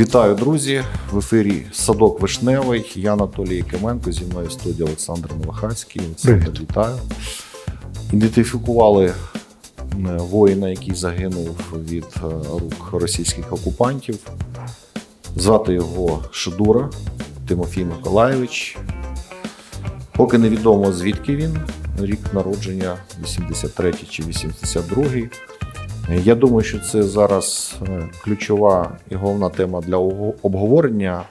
Вітаю, друзі! В ефірі Садок Вишневий. Я Анатолій Якименко, зі мною в студії Олександр Новохацький. Олександр, вітаю. Ідентифікували воїна, який загинув від е, рук російських окупантів. Звати його Шедура Тимофій Миколаєвич. Поки невідомо звідки він, рік народження 83 чи 82. Я думаю, що це зараз е, ключова і головна тема для обговорення.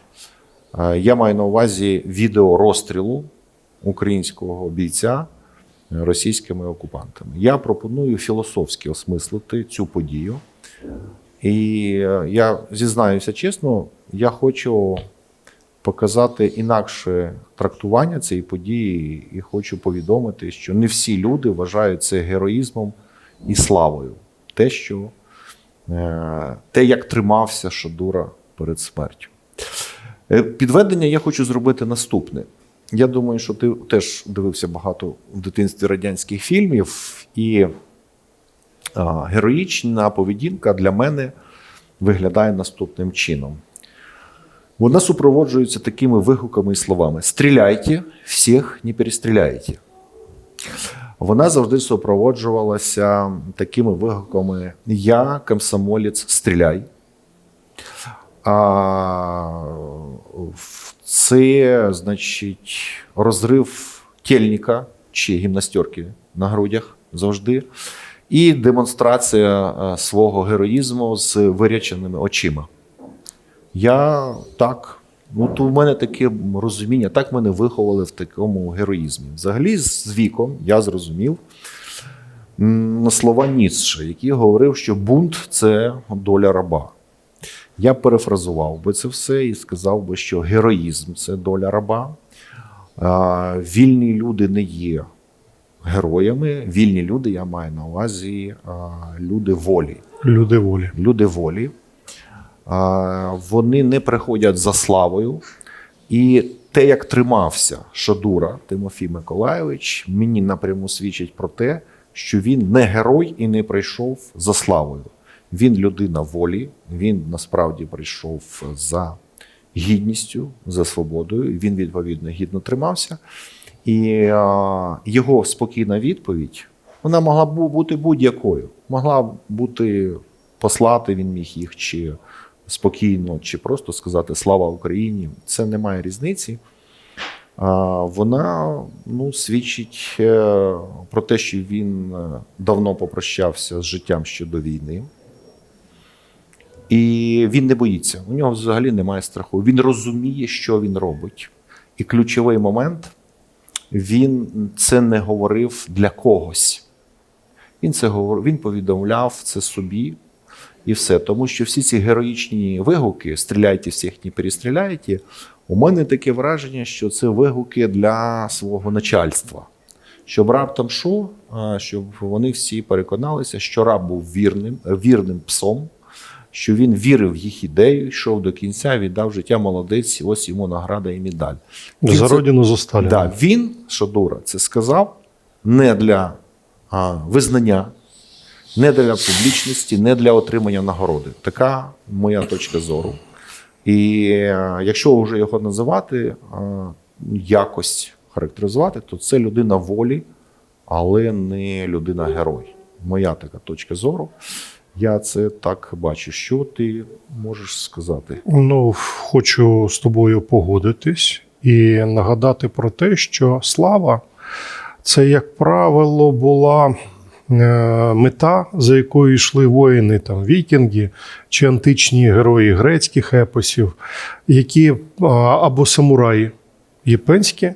Е, Я маю на увазі відео розстрілу українського бійця російськими окупантами. Я пропоную філософськи осмислити цю подію. І е, я зізнаюся чесно, я хочу показати інакше трактування цієї події, і хочу повідомити, що не всі люди вважають це героїзмом і славою. Те, що е, те, як тримався Шадура перед смертю. Е, Підведення я хочу зробити наступне. Я думаю, що ти теж дивився багато в дитинстві радянських фільмів, і а, героїчна поведінка для мене виглядає наступним чином. Вона супроводжується такими вигуками і словами: Стріляйте, всіх не перестріляйте. Вона завжди супроводжувалася такими вигуками: Я, комсомолець, стріляй. А, це, значить, розрив тельника чи гімнастерки на грудях завжди. І демонстрація е, свого героїзму з виряченими очима. Я так, от у мене таке розуміння, так мене виховали в такому героїзмі. Взагалі, з віком я зрозумів слова Ніцше, який говорив, що бунт це доля раба. Я перефразував би це все і сказав би, що героїзм це доля раба. Вільні люди не є героями. Вільні люди, я маю на увазі люди волі Люди волі. люди волі. Вони не приходять за славою. І те, як тримався Шадура Тимофій Миколайович, мені напряму свідчить про те, що він не герой і не прийшов за славою. Він людина волі, він насправді прийшов за гідністю, за свободою. Він відповідно гідно тримався. І а, його спокійна відповідь вона могла б бути будь-якою. Могла б бути послати він міг їх чи спокійно, чи просто сказати Слава Україні. Це не має різниці. Вона ну, свідчить е, про те, що він е, давно попрощався з життям ще до війни. І він не боїться. У нього взагалі немає страху. Він розуміє, що він робить. І ключовий момент він це не говорив для когось. Він це говорив, він повідомляв це собі і все. Тому що всі ці героїчні вигуки стріляйте всіх, не перестріляйте. У мене таке враження, що це вигуки для свого начальства. Щоб раптом що, щоб вони всі переконалися, що раб був вірним, вірним псом, що він вірив в їх ідею, йшов до кінця, віддав життя молодець, ось йому награда і медаль. Він За це- родину за Сталіна. Да, він, Шадура, це сказав не для а, визнання, не для публічності, не для отримання нагороди. Така моя точка зору. І е, якщо вже його називати, якось характеризувати, то це людина волі, але не людина герой. Моя така точка зору. Я це так бачу. Що ти можеш сказати? Ну, хочу з тобою погодитись і нагадати про те, що слава це, як правило, була е, мета, за якою йшли воїни, там вікінги чи античні герої грецьких епосів, які або самураї єпенські,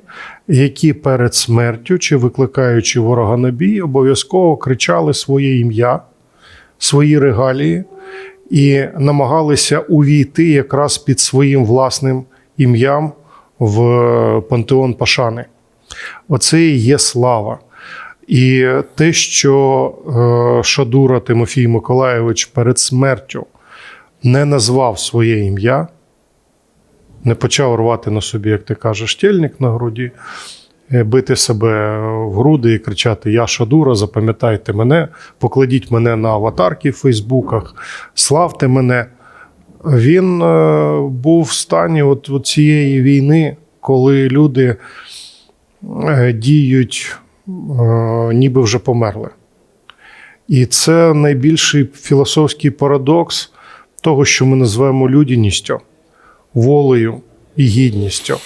які перед смертю чи викликаючи ворога на бій, обов'язково кричали своє ім'я, свої регалії і намагалися увійти якраз під своїм власним ім'ям в пантеон Пашани. Оце і є слава. І те, що е, Шадура Тимофій Миколайович перед смертю не назвав своє ім'я, не почав рвати на собі, як ти кажеш, тельник на груді, е, бити себе в груди і кричати: Я Шадура, запам'ятайте мене, покладіть мене на аватарки в Фейсбуках, славте мене. він е, був в стані от, от цієї війни, коли люди діють, ніби вже померли. І це найбільший філософський парадокс того, що ми називаємо людяністю, волею і гідністю.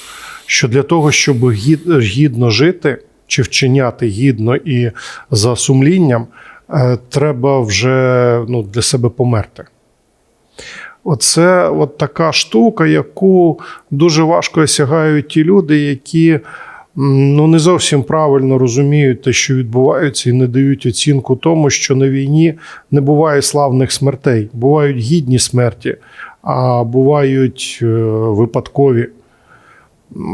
Що для того, щоб гідно жити чи вчиняти гідно і за сумлінням, е, треба вже ну, для себе померти. Оце от така штука, яку дуже важко осягають ті люди, які ну, не зовсім правильно розуміють те, що відбувається, і не дають оцінку тому, що на війні не буває славних смертей, бувають гідні смерті, а бувають е, випадкові.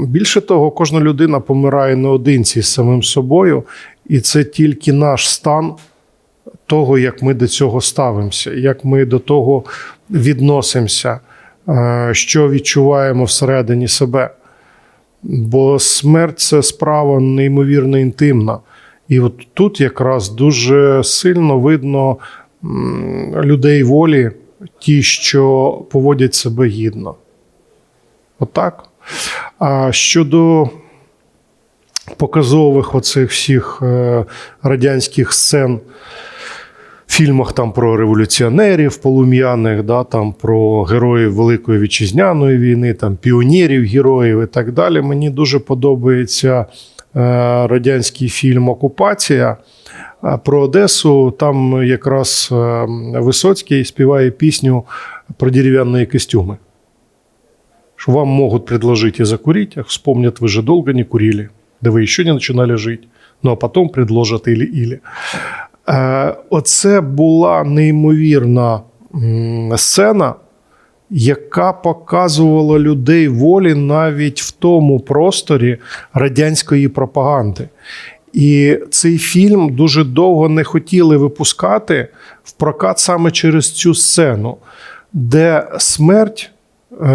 Більше того, кожна людина помирає наодинці з самим собою, і це тільки наш стан того, як ми до цього ставимося, як ми до того відносимося, е, що відчуваємо всередині себе. Бо смерть це справа неймовірно інтимна. І от тут якраз дуже сильно видно людей волі, ті, що поводять себе гідно. Отак. А щодо показових оцих всіх е, радянських сцен, фільмах там про революціонерів полум'яних, да, там про героїв Великої вітчизняної війни, там піонерів, героїв і так далі. Мені дуже подобається е, радянський фільм Окупація. Про Одесу там якраз е, Висоцький співає пісню про дерев'яні костюми. Что вам могут предложить и закурить, а вспомнят, вы же долго не курили, да вы еще не начинали жить, ну а потом предложат или-или. Е, Оце була неймовірна сцена, яка показувала людей волі навіть в тому просторі радянської пропаганди. І цей фільм дуже довго не хотіли випускати в прокат саме через цю сцену, де смерть е,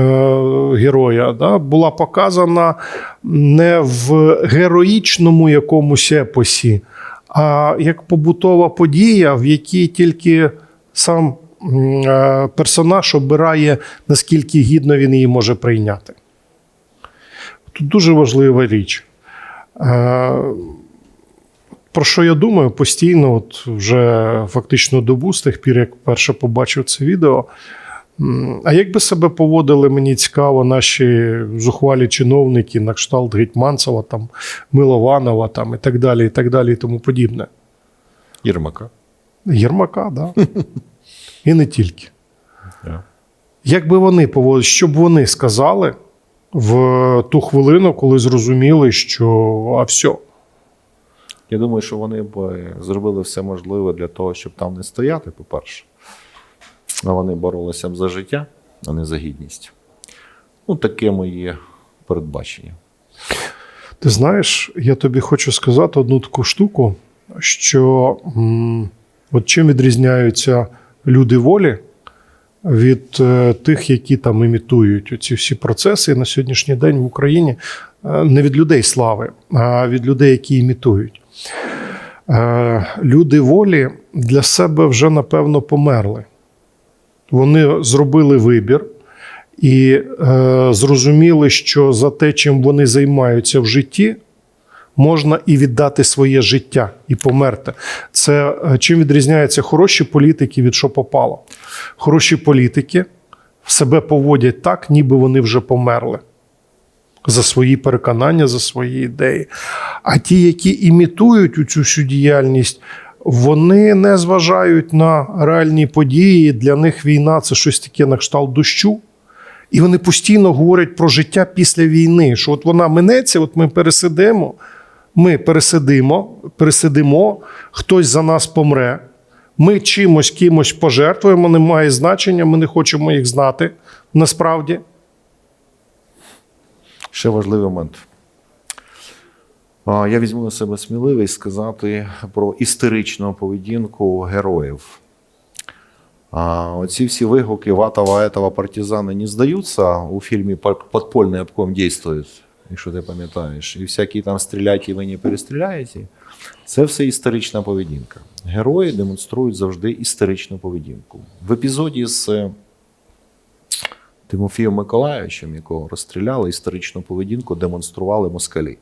героя да, була показана не в героїчному якомусь епосі, а як побутова подія, в якій тільки сам е, персонаж обирає, наскільки гідно він її може прийняти. Тут дуже важлива річ. Е, Про що я думаю постійно, от вже фактично добу з тих пір, як перше побачив це відео. А як би себе поводили, мені цікаво, наші зухвалі чиновники на кшталт Гетьманцева, там, Милованова там, і так далі, і так далі, і тому подібне. Єрмака. Єрмака, да. і не тільки. Да. Як би вони поводили, що б вони сказали в ту хвилину, коли зрозуміли, що а все, Я думаю, що вони б е, зробили все можливе для того, щоб там не стояти, по-перше. Вони боролися б за життя, а не за гідність. Ну, таке моє передбачення. Ти знаєш, я тобі хочу сказати одну таку штуку, що от чим відрізняються люди волі від е, тих, які там імітують ці всі процеси на сьогоднішній день в Україні, е, не від людей слави, а від людей, які імітують. Е, люди волі для себе вже напевно померли. Вони зробили вибір і е, зрозуміли, що за те, чим вони займаються в житті, можна і віддати своє життя і померти. Це е, чим відрізняються хороші політики від що попало. Хороші політики себе поводять так, ніби вони вже померли. За свої переконання, за свої ідеї. А ті, які імітують цю всю діяльність, вони не зважають на реальні події. Для них війна це щось таке на кшталт дощу. І вони постійно говорять про життя після війни. Що от вона минеться, от ми пересидимо, ми пересидимо, пересидимо, хтось за нас помре. Ми чимось кимось пожертвуємо, немає значення, ми не хочемо їх знати насправді. Ще важливий момент. Я візьму на себе сміливість сказати про істеричну поведінку героїв. А, Оці всі вигуки Ватова, этого партизани не здаються у фільмі «Подпольний обком дійствує», якщо ти пам'ятаєш, і всякі там стріляйте, і ви не перестріляєте. Це все історична поведінка. Герої демонструють завжди історичну поведінку. В епізоді з е, Тимофієм Миколаївичем, якого розстріляли, історичну поведінку демонстрували москалі.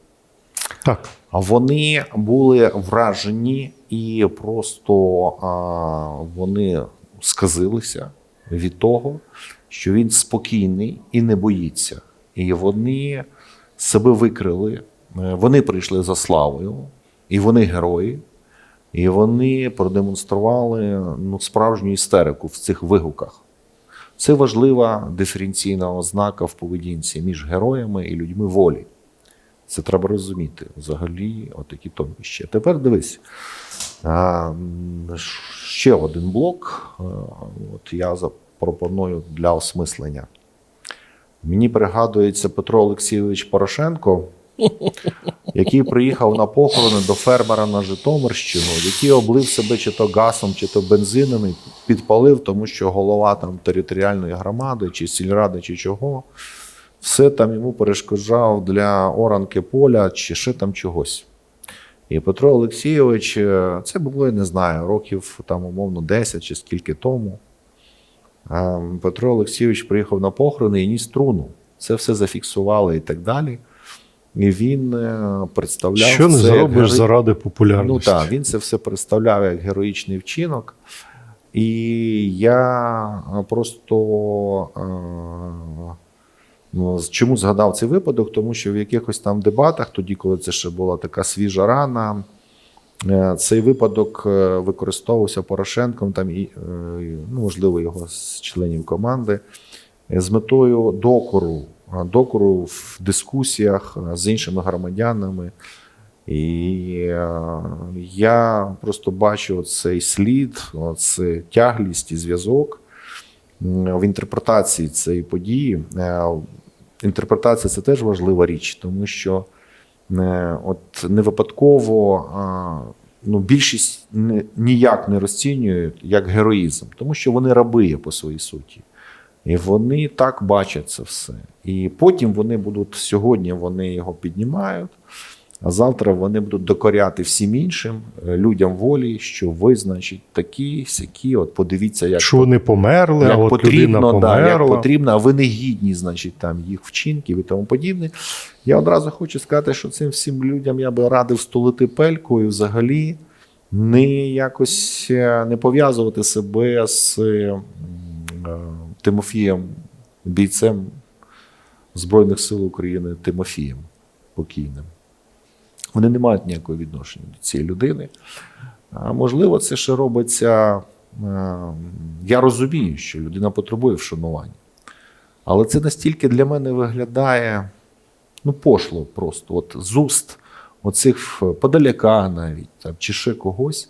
Так. Вони були вражені і просто а, вони сказилися від того, що він спокійний і не боїться. І вони себе викрили. Е, Вони прийшли за славою, і вони герої, і вони продемонстрували ну, справжню істерику в цих вигуках. Це важлива диференційна ознака в поведінці між героями і людьми волі. Це треба розуміти. Взагалі, отакі тонкощі. Тепер дивись. Ще один блок. От я запропоную для осмислення. Мені пригадується Петро Олексійович Порошенко, який приїхав на похорони до фермера на Житомирщину, який облив себе чи то газом, чи то бензином і підпалив, тому що голова там територіальної громади, чи сільради, чи чого, все там йому перешкоджав для оранки поля чи ще там чогось. І Петро Олексійович, е, це було, я не знаю, років там, умовно, 10 чи скільки тому. Петро Олексійович приїхав на похорони і ніс труну. Це все зафіксували і так далі. І він е, представляв Що не це зробиш герой- заради Ну так, він це все представляв як героїчний вчинок. І я просто е, чому згадав цей випадок? Тому що в якихось там дебатах, тоді, коли це ще була така свіжа рана, е, цей випадок е, використовувався Порошенком, там, і, е, ну, можливо, його з членів команди, з метою докору, докору в дискусіях з іншими громадянами. І я просто бачу цей слід, це тяглість і зв'язок в інтерпретації цієї події. Е, Інтерпретація це теж важлива річ, тому що е, от не випадково ну, більшість ніяк не розцінюють як героїзм, тому що вони раби по своїй суті. І вони так бачать це все. І потім вони будуть сьогодні вони його піднімають, а завтра вони будуть докоряти всім іншим е, людям волі, що ви, значить, такі, сякі, от подивіться, як Що вони померли, а як от людина потрібно, да, як потрібно, а ви не гідні, значить, там їх вчинків і тому подібне. Я одразу хочу сказати, що цим всім людям я би радив столити пельку і взагалі не якось е, не пов'язувати себе з е, Тимофієм, бійцем Збройних сил України Тимофієм покійним. Вони не мають ніякого відношення до цієї людини. А можливо, це ще робиться. е, Я розумію, що людина потребує вшанування. Але це настільки для мене виглядає ну, пошло просто. От з уст оцих подаляка навіть там, чи ще когось.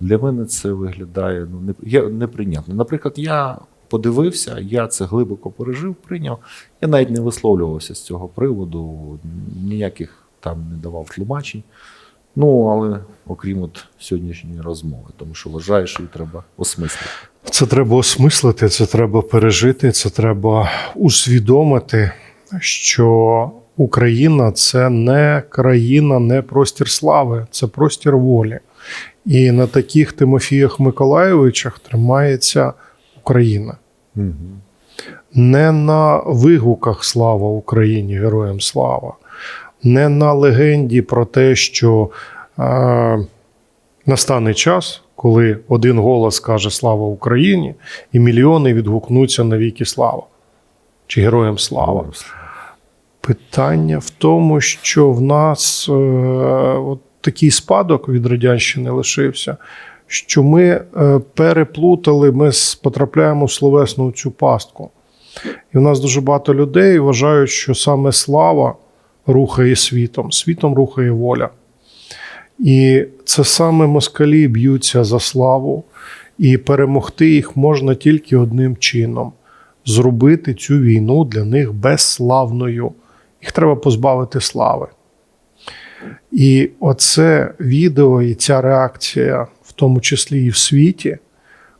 Для мене це виглядає ну, неприйнятно. Наприклад, я подивився, я це глибоко пережив, прийняв. Я навіть не висловлювався з цього приводу, ніяких там не давав тлумачень. Ну, але окрім от сьогоднішньої розмови, тому що вважаю, що її треба осмислити. Це треба осмислити, це треба пережити, це треба усвідомити, що Україна це не країна, не простір слави, це простір волі. І на таких Тимофіях Миколайовичах тримається Україна. Угу. Не на вигуках слава Україні, героям слава, не на легенді про те, що е, настане час, коли один голос каже Слава Україні, і мільйони відгукнуться на віки слава чи героям слава. Питання в тому, що в нас е, от такий спадок від радянщини лишився, що ми е, переплутали, ми потрапляємо в словесну цю пастку. І в нас дуже багато людей вважають, що саме слава рухає світом, світом рухає воля. І це саме москалі б'ються за славу, і перемогти їх можна тільки одним чином зробити цю війну для них безславною. Їх треба позбавити слави. І оце відео і ця реакція, в тому числі і в світі,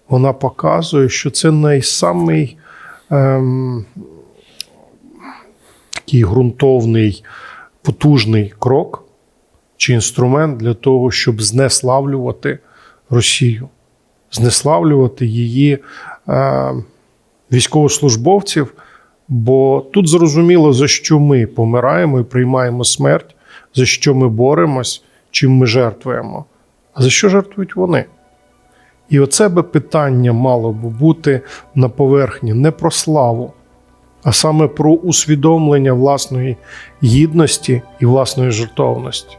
вона показує, що це найсамий ем, такий ґрунтовний, потужний крок чи інструмент для того, щоб знеславлювати Росію, знеславлювати її е, військовослужбовців, Бо тут зрозуміло, за що ми помираємо і приймаємо смерть, за що ми боремось, чим ми жертвуємо. А за що жертвують вони? І оце би питання мало б бути на поверхні не про славу, а саме про усвідомлення власної гідності і власної жертовності.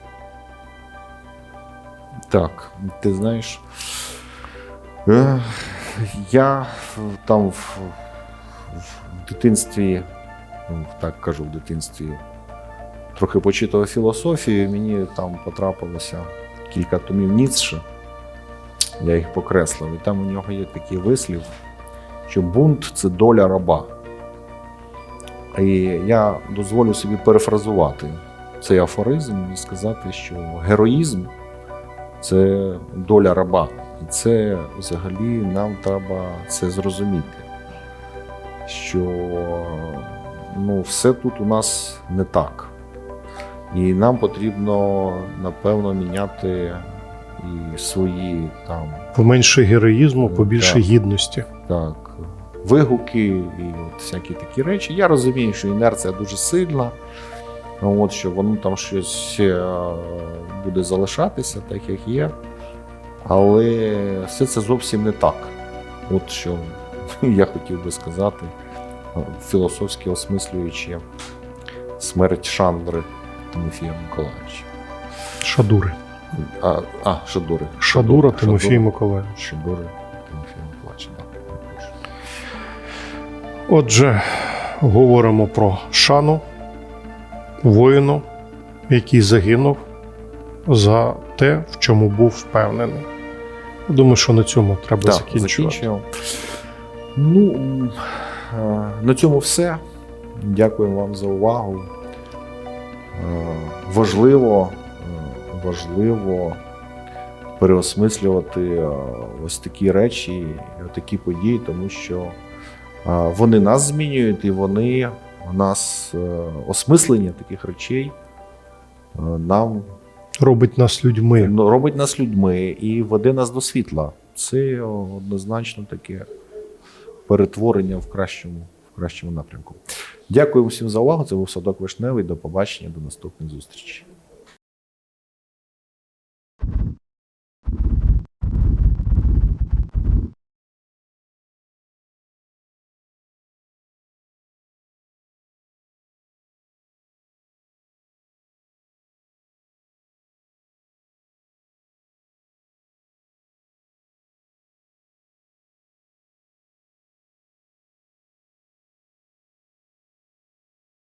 Так, ти знаєш, е, я там в, в дитинстві, ну, так кажу, в дитинстві, трохи почитав філософію, мені там потрапилося кілька томів Ніцше. Я їх покреслив. І там у нього є такий вислів, що бунт це доля раба. І я дозволю собі перефразувати цей афоризм і сказати, що героїзм це доля раба. І це взагалі нам треба це зрозуміти, що ну, все тут у нас не так. І нам потрібно, напевно, міняти і свої там Поменше героїзму, побільше Так. гідності. так, вигуки і от всякі такі речі. Я розумію, що інерція дуже сильна, от, що воно там щось е, буде залишатися, так як є. Але все це зовсім не так. От що я хотів би сказати, е, філософськи осмислюючи смерть Шандри Тимофія Миколаївича. Шадури. А, а Шадури. Шадура Шадури. Тимофій Миколаївич. Шадури Отже, говоримо про шану воїну, який загинув за те, в чому був впевнений. Я думаю, що на цьому треба Так, закінчувати. закінчуємо. Ну, е, на цьому все. Дякуємо вам за увагу. Е, Важливо, е, важливо переосмислювати ось такі речі, такі події, тому що вони нас змінюють і вони нас е, осмислення таких речей е, нам Робить нас людьми. Ну, робить нас людьми і веде нас до світла. Це однозначно таке перетворення в кращому, в кращому напрямку. Дякую всім за увагу. Це був Садок Вишневий. До побачення, до наступних зустрічей.